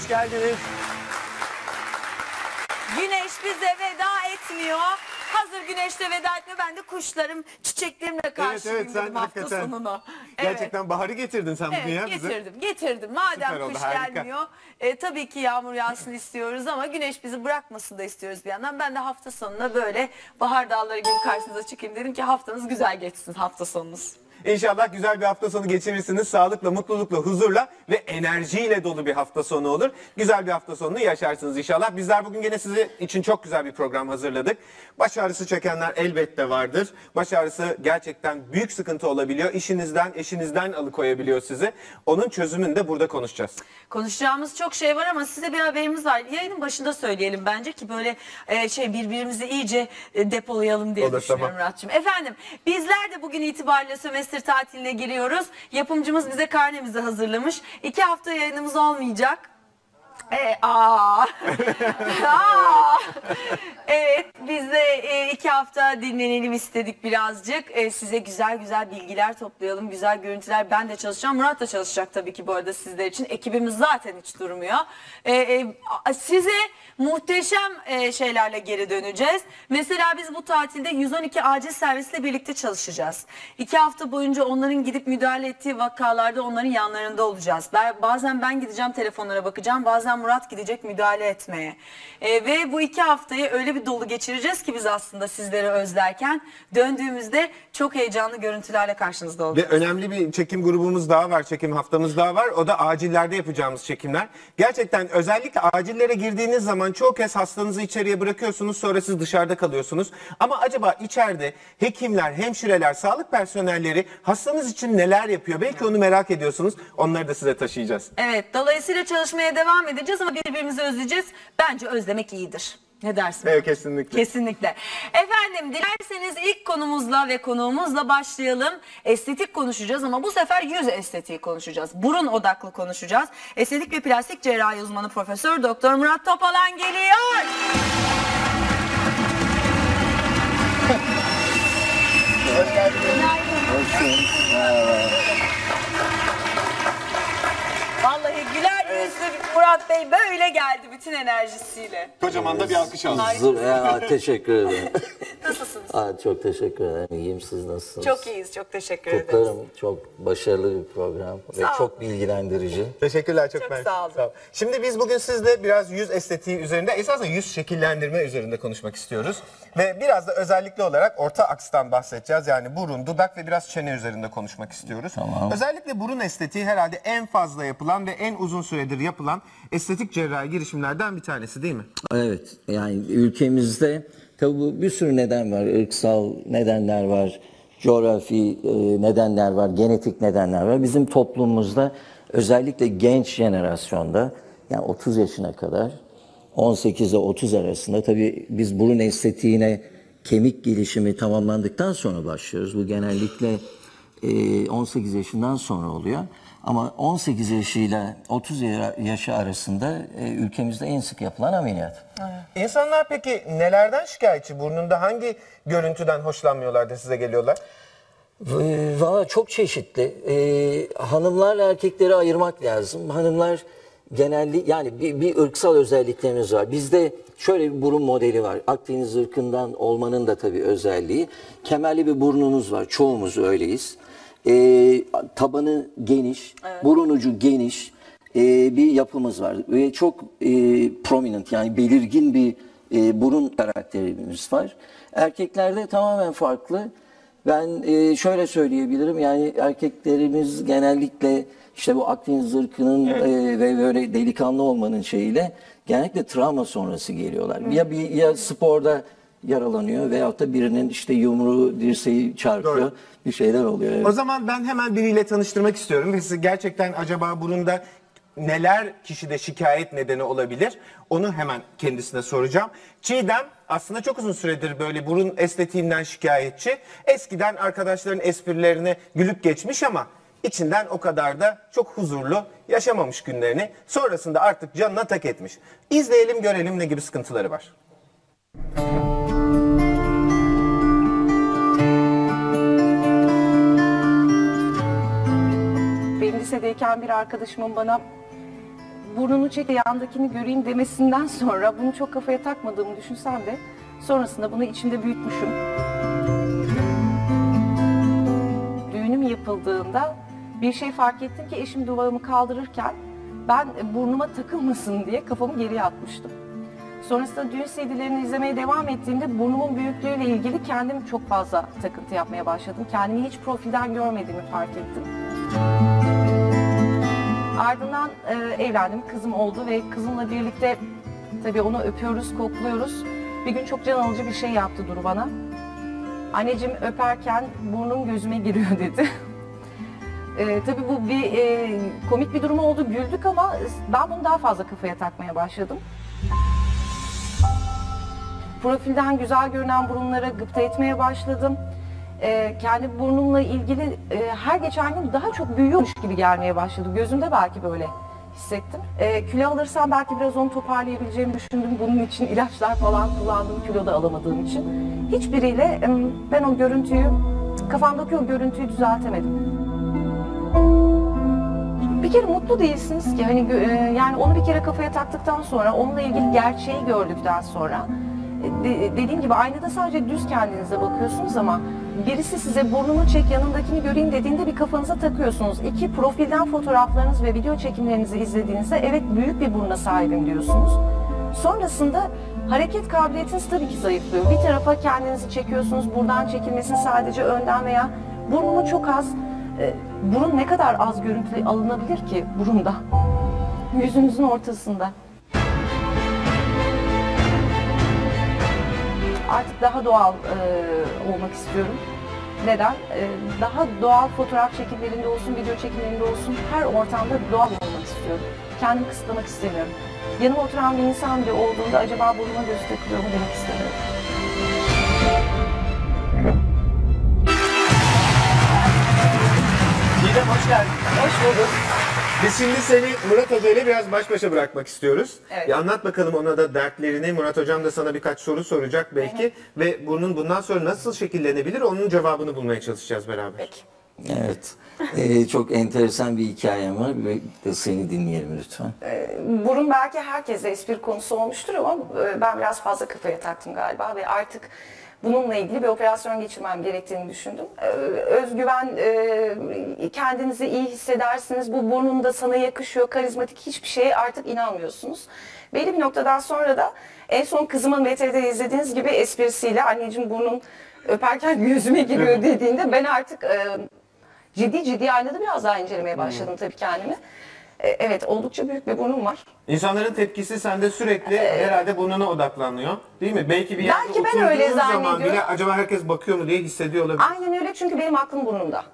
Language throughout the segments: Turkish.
Hoş geldiniz. Güneş bize veda etmiyor. Hazır güneşle veda etmiyor. Ben de kuşlarım, çiçeklerimle karşılayayım evet, sen dedim hafta hakikaten sonunu. Evet. Gerçekten baharı getirdin sen bugün ya Evet bize. getirdim getirdim. Madem Süper oldu, kış harika. gelmiyor e, tabii ki yağmur yağsın istiyoruz ama güneş bizi bırakmasın da istiyoruz bir yandan. Ben de hafta sonuna böyle bahar dağları gibi karşınıza çıkayım dedim ki haftanız güzel geçsin hafta sonunuz. İnşallah güzel bir hafta sonu geçirirsiniz. Sağlıkla, mutlulukla, huzurla ve enerjiyle dolu bir hafta sonu olur. Güzel bir hafta sonunu yaşarsınız inşallah. Bizler bugün gene sizi için çok güzel bir program hazırladık. Baş ağrısı çekenler elbette vardır. Baş ağrısı gerçekten büyük sıkıntı olabiliyor. İşinizden, eşinizden alıkoyabiliyor sizi. Onun çözümünü de burada konuşacağız. Konuşacağımız çok şey var ama size bir haberimiz var. Yayının başında söyleyelim bence ki böyle e, şey birbirimizi iyice e, depolayalım diye Olur, düşünüyorum tamam. Efendim bizler de bugün itibariyle sömestr tatiline giriyoruz. Yapımcımız bize karnemizi hazırlamış. İki hafta yayınımız olmayacak. E, aa. Aa. evet biz de e, iki hafta dinlenelim istedik birazcık. E, size güzel güzel bilgiler toplayalım, güzel görüntüler. Ben de çalışacağım. Murat da çalışacak tabii ki bu arada sizler için. Ekibimiz zaten hiç durmuyor. E, e, size muhteşem e, şeylerle geri döneceğiz. Mesela biz bu tatilde 112 acil servisle birlikte çalışacağız. İki hafta boyunca onların gidip müdahale ettiği vakalarda onların yanlarında olacağız. Ben, bazen ben gideceğim telefonlara bakacağım. Bazen Murat gidecek müdahale etmeye. E, ve bu iki haftayı öyle bir dolu geçireceğiz ki biz aslında sizleri özlerken döndüğümüzde çok heyecanlı görüntülerle karşınızda Ve olacağız. önemli bir çekim grubumuz daha var, çekim haftamız daha var. O da acillerde yapacağımız çekimler. Gerçekten özellikle acillere girdiğiniz zaman çoğu kez hastanızı içeriye bırakıyorsunuz, sonra siz dışarıda kalıyorsunuz. Ama acaba içeride hekimler, hemşireler, sağlık personelleri hastanız için neler yapıyor? Belki onu merak ediyorsunuz. Onları da size taşıyacağız. Evet dolayısıyla çalışmaya devam edeceğiz ama birbirimizi özleyeceğiz. Bence özlemek iyidir. Ne dersin? Evet kesinlikle. Kesinlikle. Efendim dilerseniz ilk konumuzla ve konuğumuzla başlayalım. Estetik konuşacağız ama bu sefer yüz estetiği konuşacağız. Burun odaklı konuşacağız. Estetik ve plastik cerrahi uzmanı Profesör Doktor Murat Topalan geliyor. Vallahi Murat Bey böyle geldi bütün enerjisiyle. Kocaman da bir alkış. Zır, ya, teşekkür ederim. Nasılsınız? Aa, çok teşekkür ederim. İyiyim siz nasılsınız? Çok iyiyiz. Çok teşekkür ederiz. Kutlarım. Çok başarılı bir program ve Sağ ol. çok bilgilendirici. Teşekkürler çok, Çok mersi. sağ olun. Şimdi biz bugün sizle biraz yüz estetiği üzerinde, esasında yüz şekillendirme üzerinde konuşmak istiyoruz. Ve biraz da özellikle olarak orta akstan bahsedeceğiz. Yani burun, dudak ve biraz çene üzerinde konuşmak istiyoruz. Tamam. Özellikle burun estetiği herhalde en fazla yapılan ve en uzun süredir yapılan estetik cerrahi girişimlerden bir tanesi değil mi? Evet yani ülkemizde tabii bu bir sürü neden var. Irksal nedenler var, coğrafi e, nedenler var, genetik nedenler var. Bizim toplumumuzda özellikle genç jenerasyonda yani 30 yaşına kadar 18 ile 30 arasında tabii biz burun estetiğine kemik gelişimi tamamlandıktan sonra başlıyoruz. Bu genellikle e, 18 yaşından sonra oluyor. Ama 18 yaşıyla 30 ya- yaşı arasında e, ülkemizde en sık yapılan ameliyat. İnsanlar peki nelerden şikayetçi? Burnunda hangi görüntüden hoşlanmıyorlar da size geliyorlar? Valla çok çeşitli. Ee, hanımlarla erkekleri ayırmak lazım. Hanımlar genelli yani bir, bir ırksal özelliklerimiz var. Bizde şöyle bir burun modeli var. Akdeniz ırkından olmanın da tabii özelliği. Kemerli bir burnumuz var. Çoğumuz öyleyiz. Ee, tabanı geniş, burun ucu geniş ee, bir yapımız var. Ve çok e, prominent yani belirgin bir e, burun karakterimiz var. Erkeklerde tamamen farklı. Ben e, şöyle söyleyebilirim yani erkeklerimiz genellikle işte bu Akdeniz ırkının e, ve böyle delikanlı olmanın şeyiyle genellikle travma sonrası geliyorlar. Ya bir ya sporda yaralanıyor veyahut da birinin işte yumruğu dirseği çarpıyor Doğru. Bir şeyler oluyor. evet. O zaman ben hemen biriyle tanıştırmak istiyorum. Ve size gerçekten acaba burunda neler kişide şikayet nedeni olabilir? Onu hemen kendisine soracağım. Çiğdem aslında çok uzun süredir böyle burun estetiğinden şikayetçi. Eskiden arkadaşların esprilerine gülüp geçmiş ama içinden o kadar da çok huzurlu yaşamamış günlerini. Sonrasında artık canına tak etmiş. İzleyelim görelim ne gibi sıkıntıları var. Benim lisedeyken bir arkadaşımın bana burnunu çek yandakini göreyim demesinden sonra bunu çok kafaya takmadığımı düşünsem de sonrasında bunu içimde büyütmüşüm. Düğünüm yapıldığında bir şey fark ettim ki eşim duvağımı kaldırırken ben burnuma takılmasın diye kafamı geriye atmıştım. Sonrasında düğün CD'lerini izlemeye devam ettiğimde burnumun büyüklüğüyle ilgili kendim çok fazla takıntı yapmaya başladım. Kendimi hiç profilden görmediğimi fark ettim. Ardından e, evlendim, kızım oldu ve kızımla birlikte tabii onu öpüyoruz, kokluyoruz. Bir gün çok can alıcı bir şey yaptı Duru bana. Anneciğim öperken burnum gözüme giriyor dedi. E, tabii bu bir e, komik bir durum oldu, güldük ama ben bunu daha fazla kafaya takmaya başladım. Profilden güzel görünen burunlara gıpta etmeye başladım. Ee, kendi burnumla ilgili e, her geçen gün daha çok büyüyormuş gibi gelmeye başladı. Gözümde belki böyle hissettim. Ee, kilo alırsam belki biraz onu toparlayabileceğimi düşündüm. Bunun için ilaçlar falan kullandım kilo da alamadığım için. Hiçbiriyle em, ben o görüntüyü, kafamdaki o görüntüyü düzeltemedim. Bir kere mutlu değilsiniz ki hani e, yani onu bir kere kafaya taktıktan sonra onunla ilgili gerçeği gördükten sonra e, de- dediğim gibi aynada sadece düz kendinize bakıyorsunuz ama birisi size burnunu çek yanındakini göreyim dediğinde bir kafanıza takıyorsunuz. İki profilden fotoğraflarınız ve video çekimlerinizi izlediğinizde evet büyük bir buruna sahibim diyorsunuz. Sonrasında hareket kabiliyetiniz tabii ki zayıflıyor. Bir tarafa kendinizi çekiyorsunuz. Buradan çekilmesini sadece önden veya burnumu çok az e, burun ne kadar az görüntü alınabilir ki burunda? Yüzünüzün ortasında. Daha doğal e, olmak istiyorum. Neden? E, daha doğal fotoğraf çekimlerinde olsun, video çekimlerinde olsun her ortamda doğal olmak istiyorum. Kendimi kısıtlamak istemiyorum. Yanıma oturan bir insan bile olduğunda acaba burnuma göz takılıyor mu demek istemiyorum. Didem hoş geldin. Hoş bulduk. Biz şimdi seni Murat Hoca ile biraz baş başa bırakmak istiyoruz. Evet. Bir anlat bakalım ona da dertlerini. Murat Hocam da sana birkaç soru soracak belki. Ve bunun bundan sonra nasıl şekillenebilir onun cevabını bulmaya çalışacağız beraber. Peki. Evet. Ee, çok enteresan bir hikayem var. De seni dinleyelim lütfen. Burun belki herkese espri konusu olmuştur ama e, ben biraz fazla kafaya taktım galiba ve artık bununla ilgili bir operasyon geçirmem gerektiğini düşündüm. Ee, Özgüven, e, kendinizi iyi hissedersiniz, bu burnun da sana yakışıyor, karizmatik hiçbir şeye artık inanmıyorsunuz. Belli bir noktadan sonra da en son kızımın VTR'de izlediğiniz gibi esprisiyle anneciğim burnun öperken gözüme giriyor dediğinde ben artık e, ciddi ciddi aynada biraz daha incelemeye başladım tabii kendimi. E, Evet oldukça büyük bir burnum var. İnsanların tepkisi sende sürekli herhalde burnuna odaklanıyor. Değil mi? Belki bir yerde Belki ben öyle zaman bile acaba herkes bakıyor mu diye hissediyor olabilir. Aynen öyle çünkü benim aklım burnumda.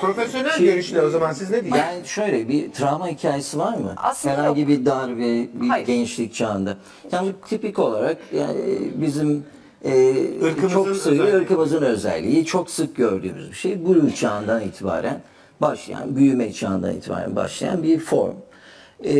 Profesyonel görüşle o zaman siz ne diyeceksiniz? Yani şöyle bir travma hikayesi var mı? Aslında Herhangi yok. bir darbe, bir Hayır. gençlik çağında. Yani tipik olarak yani bizim e, çok sık, ırkımızın özelliği çok sık gördüğümüz bir şey. Blue çağından itibaren başlayan, büyüme çağından itibaren başlayan bir form. E,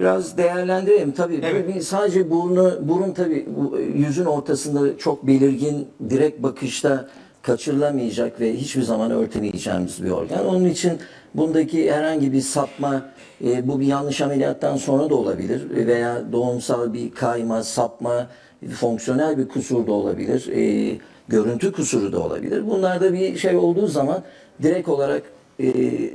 biraz değerlendirelim. Tabii Evet. bir- sadece burnu, burun tabii yüzün ortasında çok belirgin direkt bakışta kaçırılamayacak ve hiçbir zaman örtemeyeceğimiz bir organ. Onun için bundaki herhangi bir sapma, e, bu bir yanlış ameliyattan sonra da olabilir veya doğumsal bir kayma, sapma, fonksiyonel bir kusur da olabilir, e, görüntü kusuru da olabilir. Bunlarda bir şey olduğu zaman direkt olarak e,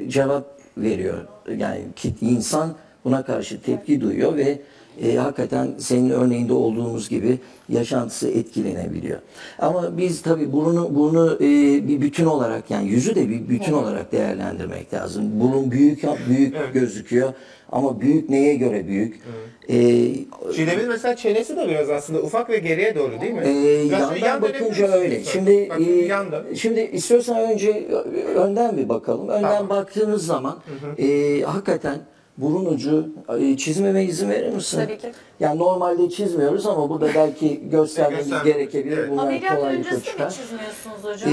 cevap veriyor. Yani insan buna karşı tepki duyuyor ve e, hakikaten senin örneğinde olduğumuz gibi yaşantısı etkilenebiliyor. Ama biz tabii burunu burnu e, bir bütün olarak yani yüzü de bir bütün olarak değerlendirmek lazım. Burun büyük büyük gözüküyor ama büyük neye göre büyük? E, Çiğdem'in mesela çenesi de biraz aslında ufak ve geriye doğru değil mi? ee, Biraz şöyle yandan yan bakınca öyle. lütfen? Şimdi Bak, e, yanda. şimdi istiyorsan önce önden bir bakalım. Önden Tamam. baktığınız zaman e, hakikaten burun ucu e, çizmeme izin verir misin? Tabii ki. Yani normalde çizmiyoruz ama burada belki göstermemiz gerekebilir. evet. Bunlar Ameliyat kolaylıkla öncesi mi çizmiyorsunuz hocam?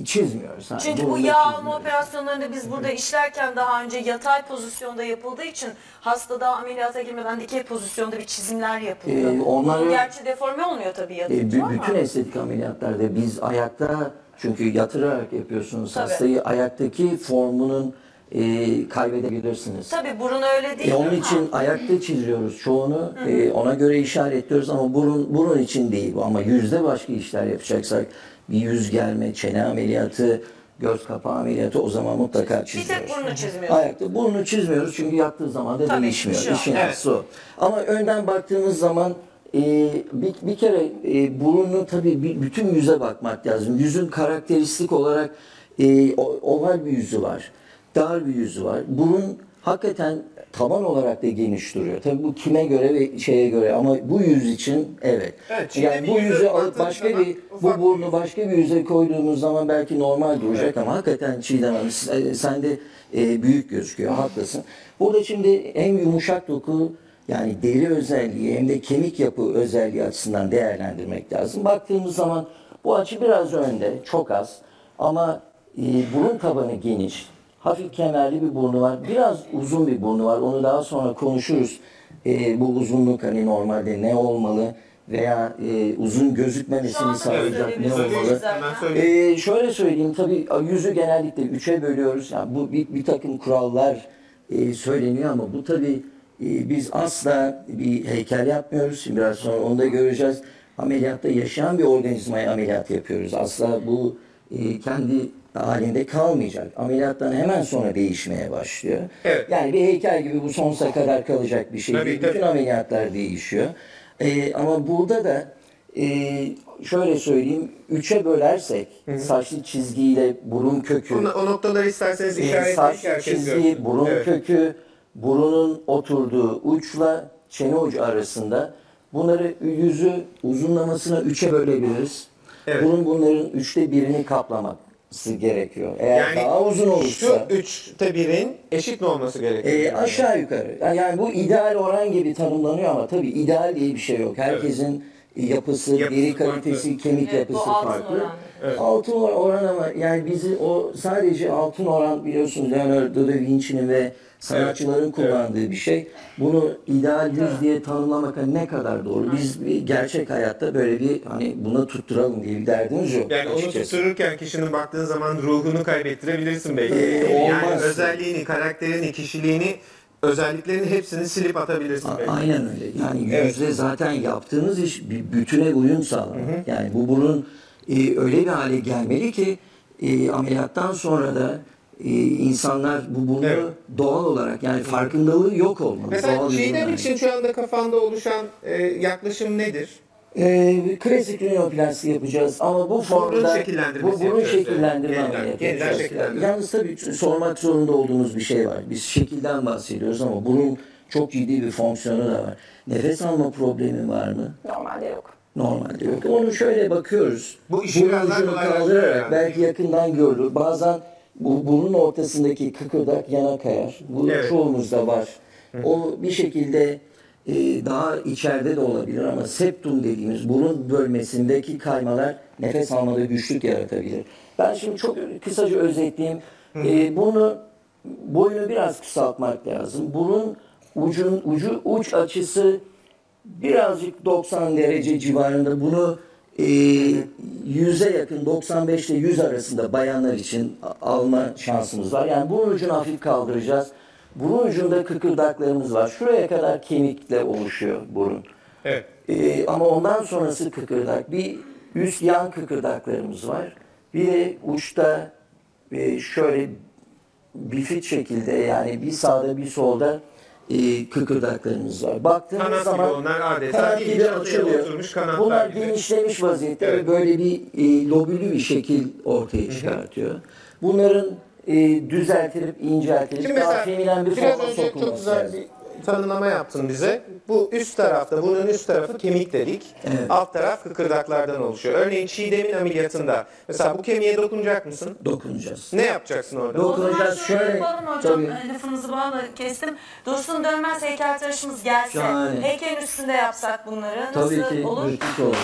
E, çizmiyoruz. ha, Çünkü bu yağ alma operasyonlarında biz burada işlerken daha önce yatay pozisyonda yapıldığı için hasta daha ameliyata girmeden dikey pozisyonda bir çizimler yapılıyor. Ee, onları- Bu gerçi deforme olmuyor tabii E, yatınca bü- ama. bütün estetik ameliyatlarda biz ayakta çünkü yatırarak yapıyorsunuz Tabii. hastayı ayaktaki formunun e, kaybedebilirsiniz. Tabii burun öyle değil E, onun ama- için ayakta çiziyoruz çoğunu. E, ona göre işaretliyoruz ama burun burun için değil bu. Ama yüzde başka işler yapacaksak bir yüz germe, çene ameliyatı, göz kapağı ameliyatı o zaman mutlaka bir çiziyoruz. tek burnu çizmiyorsun. Ayakta burnu çizmiyoruz çünkü yattığı zaman da Tabii, değişmiyor. bir İşin aslı o. Ama önden baktığımız zaman e, bir, bir kere e, burunu tabii bir, bütün yüze bakmak lazım. Yüzün karakteristik olarak e, oval bir yüzü var. Dar bir yüzü var. Burun hakikaten taban olarak da geniş duruyor. Tabii bu kime göre ve şeye göre ama bu yüz için evet. Evet, yani bu yüzü alıp başka bir bu burnu başka bir yüze koyduğumuz zaman belki normal duracak ama hakikaten Çiğdem Hanım sen- sen de e, büyük gözüküyor. Haklısın. Burada şimdi hem yumuşak doku yani deri özelliği hem de kemik yapı özelliği açısından değerlendirmek lazım. Baktığımız zaman bu açı biraz önde, çok az ama e, burun tabanı geniş. Hafif kemerli bir burnu var. Biraz uzun bir burnu var. Onu daha sonra konuşuruz. E, bu uzunluk hani normalde ne olmalı veya e, uzun gözükmemesini sağlayacak ne olmalı? Ee, şöyle söyleyeyim tabii yüzü genellikle üçe bölüyoruz. Yani bu bir, bir takım kurallar e, söyleniyor ama bu tabii e, biz asla bir heykel yapmıyoruz. Şimdi biraz sonra onu da göreceğiz. Ameliyatta yaşayan bir organizmaya ameliyat yapıyoruz. Asla bu e, kendi halinde kalmayacak. Ameliyattan hemen sonra değişmeye başlıyor. Evet. Yani bir heykel gibi bu sonsuza kadar kalacak bir şey Tabii, değil. tabii. Bütün ameliyatlar değişiyor. Ee, ama burada da e, şöyle söyleyeyim, üçe bölersek saçlı çizgiyle burun kökü, O, o noktaları isterseniz e, işaretleyin saç ki herkes çizgi, burun Evet. kökü, burunun oturduğu uçla çene ucu arasında bunları yüzü uzunlamasına üçe bölebiliriz. Evet. Bunun bunların üçte birini kaplaması gerekiyor. Eğer Yani daha uzun olursa... şu üçte birin eşit mi olması gerekiyor? E, aşağı yukarı. Yani- Yani bu ideal oran gibi tanımlanıyor ama tabii ideal diye bir şey yok. Herkesin yapısı, Yapısı deri farklı. kalitesi, kemik Evet, yapısı altın farklı. oran. Altın or- oran ama yani bizi o sadece altın oran biliyorsunuz Leonardo da Vinci'nin ve sanatçıların kullandığı bir şey. Bunu ideal yüz diye tanımlamak hani ne kadar doğru. Biz bir gerçek hayatta böyle bir hani buna tutturalım diye bir derdimiz yok. Yani onu açıkçası. tuttururken kişinin baktığın zaman ruhunu kaybettirebilirsin belki. Ee, yani olmaz. özelliğini, karakterini, kişiliğini, özelliklerini hepsini silip atabilirsin A- belki. Aynen öyle. Yani Evet. yüzde zaten yaptığınız iş bir bütüne uyum sağlamak. Yani bu burun e, öyle bir hale gelmeli ki e, ameliyattan sonra da insanlar bu burnu Evet. doğal olarak yani farkındalığı yok olmalı. Mesela burun için şu anda kafanda oluşan e, yaklaşım nedir? Ee, klasik rinoplasti yapacağız ama bu formda bu yani. şekillendirme Yeniden- ameliyatı yapacağız. şekillendirme. Yalnız tabii sormak zorunda olduğumuz bir şey var. Biz şekilden bahsediyoruz ama bunun çok ciddi bir fonksiyonu da var. Nefes alma problemi var mı? Normalde yok. Normalde yok. Onu şöyle bakıyoruz. Bu işi Burun biraz daha ucunu kolaylaştırıyor kaldırarak yani. belki yakından görülür. Bazen bu burun ortasındaki kıkırdak yana kayar. Bu Evet. çoğumuzda var. O bir şekilde e, daha içeride de olabilir ama septum dediğimiz burun bölmesindeki kaymalar nefes almada güçlük yaratabilir. Ben şimdi çok kısaca özetleyeyim. E, bunu boyunu biraz kısaltmak lazım. Burun ucun ucu uç açısı birazcık 90 derece civarında bunu e, 100'e yakın 95 ile 100 arasında bayanlar için alma şansımız var. Yani burun ucunu hafif kaldıracağız. Burun ucunda kıkırdaklarımız var. Şuraya kadar kemikle oluşuyor burun. Evet. E, ama ondan sonrası kıkırdak. Bir üst yan kıkırdaklarımız var. Bir de uçta e, şöyle bifit şekilde yani bir sağda bir solda e, kıkırdaklarımız var. Baktığımız Kanat gibi zaman onlar adeta kanat gibi açılıyor. oturmuş kanatlar Bunlar gibi. genişlemiş vaziyette Evet. ve böyle bir e, lobülü bir şekil ortaya çıkartıyor. Bunların e, düzeltilip inceltilip Şimdi daha feminen bir forma önce çok sokulması güzel lazım. bir tanımlama yaptın bize. Bu üst tarafta, bunun üst tarafı kemik dedik. Evet. Alt taraf kıkırdaklardan oluşuyor. Örneğin Çiğdem'in ameliyatında mesela bu kemiğe dokunacak mısın? Dokunacağız. Ne yapacaksın orada? Dokunacağız, şöyle şöyle- yapalım hocam. tabii. e, Lafınızı bana kestim. Dursun Dönmez heykeltıraşımız gelse, Şahane. heykelin üstünde yapsak bunları nasıl Tabii ki, olur? müthiş olur.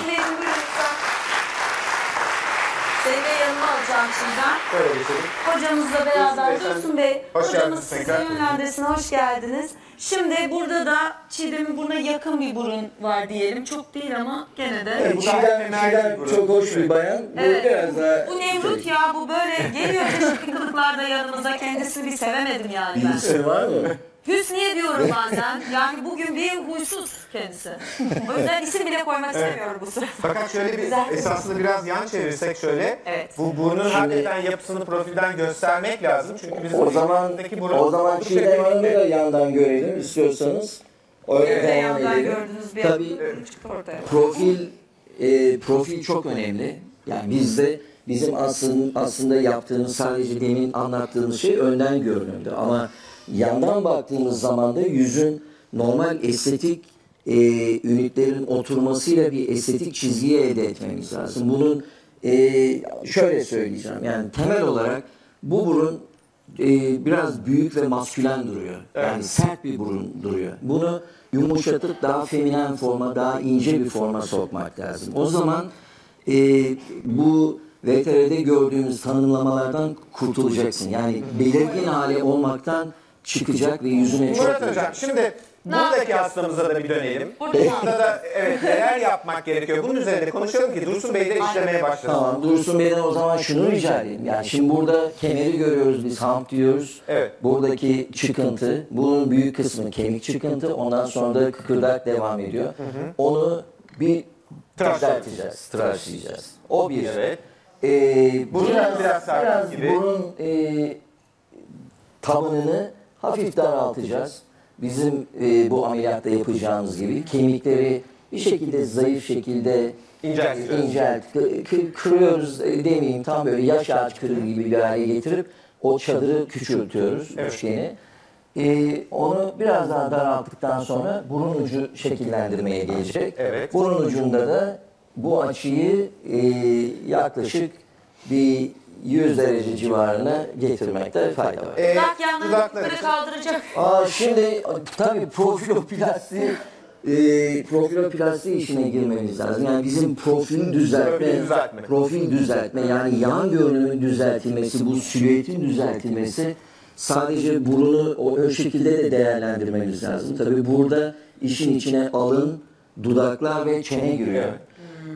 Bey ve yanıma alacağım Çiğdem. Böyle geçelim. Hocamızla beraber Dursun Bey, Dursun Bey, hoş hocamız geldiniz sizi tekrar. yönlendirsin. Hoş geldiniz. Şimdi burada da Çiğdem'in burnuna yakın bir burun var diyelim. Çok değil ama gene de. Evet, Çiğdem, Çiğdem çok hoş bir bayan. Bu Evet. biraz daha... Bu Nemrut ya bu böyle geliyor çeşitli kılıklarda yanımıza kendisini bir sevemedim yani ben. Birisi var mı? Hüsniye diyorum bazen. Yani bugün bir huysuz kendisi. O yüzden isim bile koymak istemiyorum bu sırada. Fakat şöyle bir Güzel. esasında biraz yan çevirsek şöyle. Evet. Bu burnun hakikaten yapısını profilden göstermek lazım. Çünkü bizim O zaman burundaki burun o zaman Çiğdem Hanım'ı delikli. da yandan görelim istiyorsanız. Öyle devam yandan edelim. gördüğünüz bir Tabii ortaya. profil e, profil çok önemli. Yani bizde bizim aslında aslında yaptığımız sadece demin anlattığımız şey önden görünümdü ama yandan baktığımız zaman da yüzün normal estetik e, ünitlerin oturmasıyla bir estetik çizgiyi elde etmemiz lazım. Bunun e, şöyle söyleyeceğim yani temel olarak bu burun e, biraz büyük ve maskülen duruyor. Yani sert bir burun duruyor. Bunu yumuşatıp daha feminen forma, daha ince bir forma sokmak lazım. O zaman e, bu VTR'de gördüğümüz tanımlamalardan kurtulacaksın. Yani belirgin hale olmaktan çıkacak ve yüzüne çok Murat Hocam şimdi buradaki hastamıza da bir dönelim. Burada da evet neler yapmak gerekiyor. Bunun üzerinde konuşalım ki Dursun Bey de işlemeye başlasın. Tamam Dursun Bey'den o zaman şunu rica edeyim. Yani şimdi burada kemeri görüyoruz biz hamp diyoruz. Evet. Buradaki çıkıntı, bunun büyük kısmı kemik çıkıntı. Ondan sonra da kıkırdak devam ediyor. Onu bir Tıraşlayacağız. düzelteceğiz, tıraşlayacağız. O bir. Evet. Ee, biraz, biraz biraz gibi. burun e, tabanını hafif daraltacağız. Bizim e, bu ameliyatta yapacağımız gibi kemikleri bir şekilde zayıf şekilde İnceltiyoruz. incelt, kı- kı- kırıyoruz e, demeyeyim tam böyle yaş ağaç kırığı gibi bir hale getirip o çadırı küçültüyoruz Evet. üçgeni. E, onu biraz daha daralttıktan sonra burun ucu şekillendirmeye gelecek. Evet. Burun ucunda da bu açıyı e, yaklaşık bir 100 derece civarına getirmekte fayda var. Ee, Dudak yanlarını kaldıracak. Aa, şimdi tabii profiloplasti e, profiloplasti işine girmemiz lazım. Yani bizim profil düzeltme, Profil düzeltme. profil düzeltme yani yan görünümün düzeltilmesi, bu silüetin düzeltilmesi sadece burunu o, o şekilde de değerlendirmemiz lazım. Tabii burada işin içine alın, dudaklar ve çene giriyor.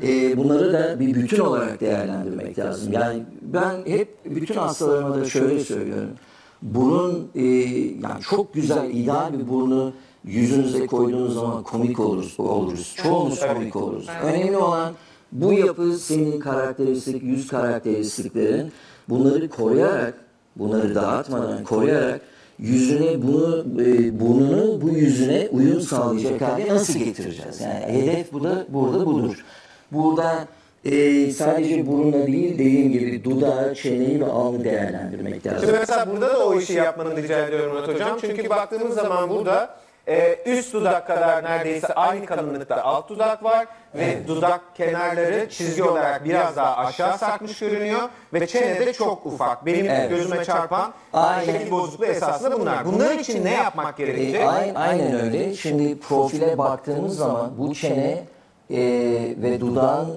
E, bunları da bir bütün olarak değerlendirmek lazım. Yani ben hep bütün hastalarıma da şöyle söylüyorum. Burun e, yani çok güzel, ideal bir burnu yüzünüze koyduğunuz zaman komik oluruz. oluruz. Çoğumuz komik oluruz. Önemli olan bu yapı senin karakteristik, yüz karakteristiklerin bunları koruyarak, bunları dağıtmadan koruyarak yüzüne bunu, e, burnunu bu yüzüne uyum sağlayacak hale nasıl getireceğiz? Yani hedef bu da burada budur. Burada e, sadece burunla değil dediğim gibi dudağı, çeneyi ve alnı değerlendirmek lazım. Şimdi mesela burada da o işi yapmanı rica ediyorum Murat Hocam. Çünkü baktığımız zaman burada e, üst dudak kadar neredeyse aynı kalınlıkta alt dudak var ve dudak kenarları çizgi olarak biraz daha aşağı sarkmış görünüyor ve çene de çok ufak. Benim Evet. gözüme çarpan Aynen. şekil bozukluğu esasında bunlar. Bunlar için ne yapmak gerekecek? E, aynen öyle. Şimdi profile baktığımız zaman bu çene e, ve dudağın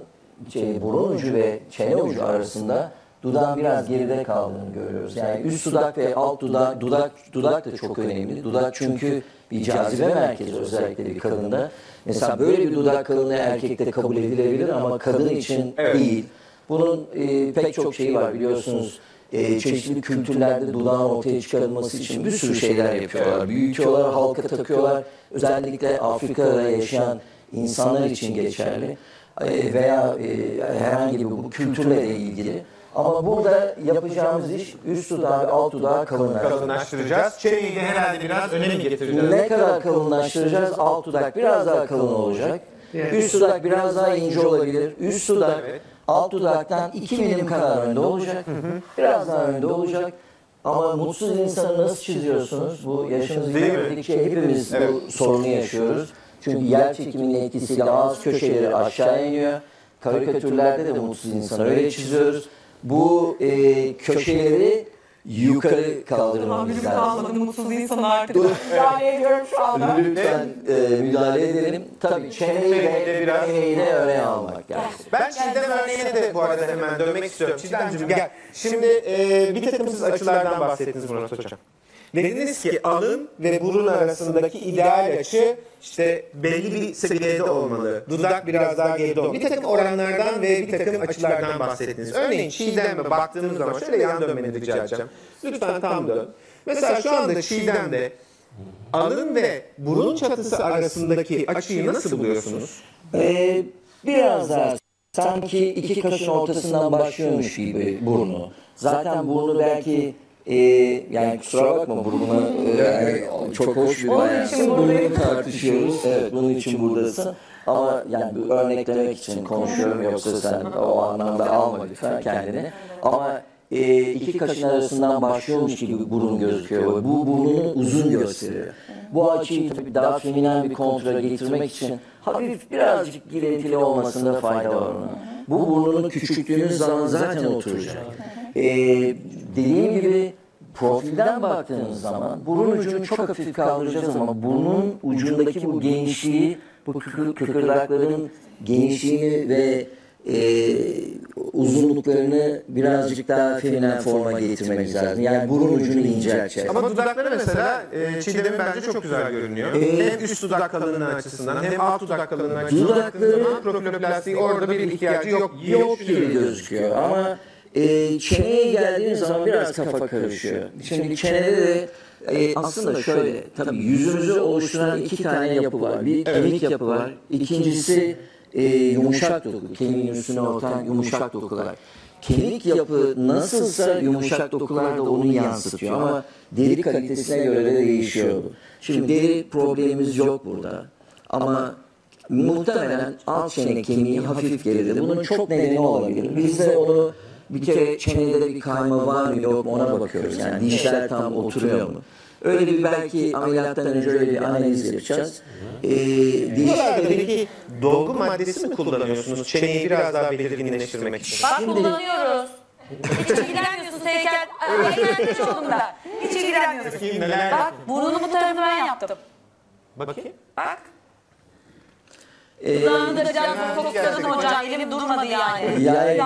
şey, burun ucu ve çene ucu arasında dudağın biraz geride kaldığını görüyoruz. Yani üst dudak ve alt dudak, dudak, dudak da çok önemli. Dudak çünkü bir cazibe merkezi özellikle bir kadında. Mesela böyle bir dudak kalınlığı erkekte kabul edilebilir ama kadın için Evet. değil. Bunun e, pek çok şeyi var biliyorsunuz. E, çeşitli kültürlerde dudağın ortaya çıkarılması için bir sürü şeyler yapıyorlar. Büyütüyorlar, halka takıyorlar. Özellikle Afrika'da yaşayan insanlar için geçerli. E, veya e, herhangi bir bu kültürle de ilgili. Ama burada yapacağımız iş üst dudağı ve alt dudağı kalınlaştırmak. Kalınlaştıracağız. Çeneyi de herhalde biraz öne mi getireceğiz? Ne kadar kalınlaştıracağız? Alt dudak biraz daha kalın olacak. Üst dudak biraz daha ince olabilir. Üst dudak Evet. alt dudaktan 2 milim kadar önde olacak. Biraz daha önde olacak. Ama mutsuz insanı nasıl çiziyorsunuz? Bu mi? ilerledikçe hepimiz Evet. bu sorunu yaşıyoruz. Çünkü yer çekiminin etkisiyle ağız köşeleri aşağı iniyor. Karikatürlerde de mutsuz insanı öyle çiziyoruz. Bu e, köşeleri yukarı kaldırmamız lazım. mutsuz insan artık. Müdahale ediyorum şu anda. Lütfen e, müdahale edelim. Tabii çeneyi de, biraz- de öne almak lazım. Ben Çiğdem örneğine de bu arada hemen dönmek istiyorum. Çiğdemciğim gel. Şimdi e, bir takım siz açılardan bahsettiniz Murat Hocam. Dediniz ki alın ve burun arasındaki ideal açı işte belli bir seviyede olmalı. Dudak biraz daha geride olmalı. Bir takım oranlardan ve bir takım açılardan bahsettiniz. Örneğin Çiğdem'e baktığımız zaman şöyle yan dönmeni rica edeceğim. Lütfen tam dön. Mesela şu anda Çiğdem'de alın ve burun çatısı arasındaki açıyı nasıl buluyorsunuz? Ee, biraz daha sanki iki kaşın ortasından başlıyormuş gibi burnu. Zaten burnu belki e, yani kusura bakma burnuna e, yani çok hoş bir Onun bayansın. için buradayım. Bunu tartışıyoruz. Evet bunun için buradasın. Ama yani örneklemek için konuşuyorum yoksa sen o anlamda alma lütfen kendini. Ama e, iki kaşın arasından başlıyormuş gibi burun gözüküyor. Bu burnunu uzun gösteriyor. Bu açıyı tabii daha feminen bir kontra getirmek için hafif birazcık girintili olmasında fayda var ona. Bu burnunu küçülttüğünüz zaman zaten oturacak. Ee, dediğim gibi profilden baktığınız zaman burun ucunu çok hafif kaldıracağız ama burnun ucundaki bu genişliği, bu kıkır, kıkırdakların genişliğini ve e, uzunluklarını birazcık daha feminen forma getirmemiz lazım. Yani burun ucunu incelteceğiz. Ama dudakları mesela e, Çiğdem'in bence çok güzel görünüyor. hem üst dudak kalınlığı açısından hem alt dudak kalınlığı açısından Dudakları- orada bir ihtiyacı yok. yok gibi gözüküyor ama e, çeneye geldiğiniz zaman biraz kafa karışıyor. Şimdi çenede de e, aslında şöyle tabii yüzümüzü oluşturan iki tane yapı var. Bir kemik yapı var. İkincisi e, yumuşak doku. Kemiğin üstüne oturan yumuşak dokular. Kemik yapı nasılsa yumuşak dokular da onu yansıtıyor ama deri kalitesine göre de değişiyor. Şimdi deri problemimiz yok burada. Ama muhtemelen alt çene kemiği hafif geride. Bunun çok nedeni olabilir. Biz de onu bir kere çenede bir kayma var mı yok mu ona bakıyoruz. Yani dişler tam oturuyor mu? Öyle bir belki ameliyattan önce öyle bir analiz yapacağız. Ee, Buralarda peki dolgu maddesi mi kullanıyorsunuz çeneyi biraz daha belirginleştirmek için? Bak kullanıyoruz. Hiç ilgilenmiyorsun heykel. Heykeltıraş oldum ben. Hiç ilgilenmiyorsun. Bak burnumu bu tarafı ben yaptım. Bakayım. Bak. Ee, Dudağını da biraz kokladın hocam. Elim durmadı yani. Yani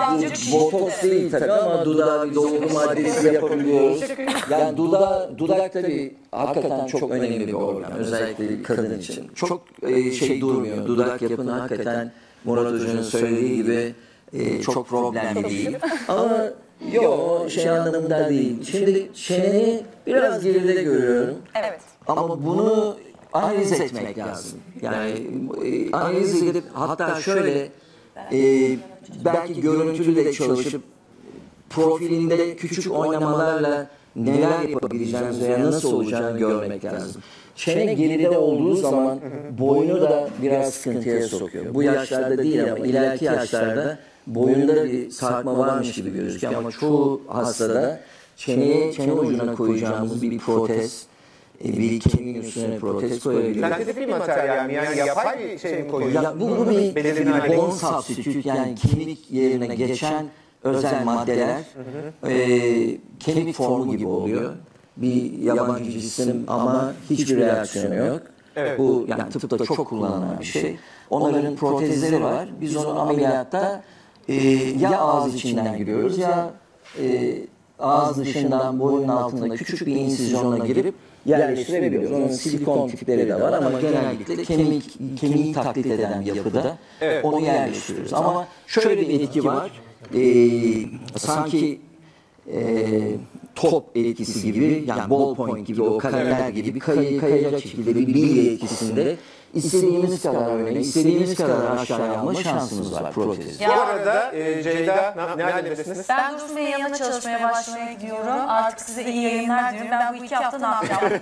bu botoks değil tabii ama dudağı bir dolgu maddesi yapabiliyoruz. Yani dudağı, dudak tabii hakikaten çok önemli bir organ. Özellikle kadın için. Çok e, şey durmuyor. Dudak yapını hakikaten Murat Hoca'nın söylediği gibi e, çok problemli değil. Ama yok şey anlamında değil. Şimdi çeneni biraz geride görüyorum. Evet. Ama bunu analiz etmek lazım. Yani e, analiz edip hatta şöyle e, belki görüntülü de çalışıp profilinde küçük oynamalarla neler yapabileceğimizi veya nasıl olacağını görmek lazım. Çene geride olduğu zaman boynu da biraz sıkıntıya sokuyor. Bu yaşlarda değil ama ileriki yaşlarda boyunda bir sarkma varmış gibi gözüküyor ama çoğu hastada çeneye, çene ucuna koyacağımız bir protez, e, bir kemiğin üstüne protez koyabiliyoruz. Sentetik bir materyal mi? Yani yapay bir şey mi koyuyorsunuz? Ya bu, bu bir bir bone substitute yani kemik yerine geçen özel maddeler e, kemik formu gibi oluyor. Bir yabancı cisim ama hiçbir reaksiyonu yok. Evet. Bu yani tıpta çok kullanılan bir şey. Onların protezleri var. Biz onu ameliyatta e, ya ağız içinden giriyoruz ya e, ağız dışından boyun altında küçük bir insizyonla girip yerleştirebiliyoruz. Onun silikon tipleri de var ama genellikle kemik kemiği taklit eden bir yapıda onu yerleştiriyoruz. Ama şöyle bir etki var. E, sanki e, top etkisi gibi yani ball point gibi o kareler gibi kayı kayacak şekilde bir bilye etkisinde istediğimiz kadar öne, istediğimiz kadar aşağıya alma şansımız var protez. Bu arada e, Ceyda ne, ne halindesiniz? Ben Dursun Bey'in yanına çalışmaya başlamaya gidiyorum. Artık size iyi yayınlar diyorum. Ben bu iki hafta ne yapacağım?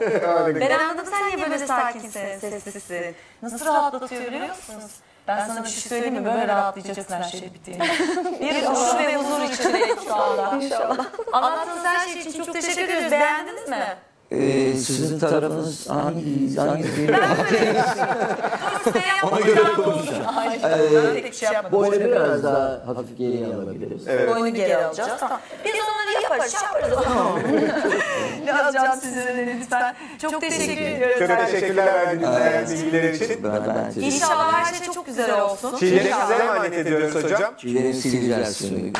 ben anladım sen niye böyle sakinsin, sessizsin. Nasıl rahatlatıyor biliyor musunuz? Ben sana bir şey söyleyeyim mi? Böyle rahatlayacaksın her şey bittiğinde. bir huzur ve huzur içindeyim şu anda. İnşallah. Anlattığınız her şey için çok teşekkür ediyoruz. Beğendiniz mi? Ee, sizin tarafınız hangi hangi Ona göre konuşacağım. Boynu biraz daha hafif geriye alabiliriz. Boynu geri alacağız. Tamam. Biz onları yaparız, şey yaparız. ne alacağım size lütfen. Çok teşekkür ediyoruz. Çok teşekkürler verdiğiniz bilgiler için. Ben, İnşallah her şey çok güzel olsun. Çiğleri size emanet ediyoruz hocam. Tüylerini sileceğiz şimdi. Bey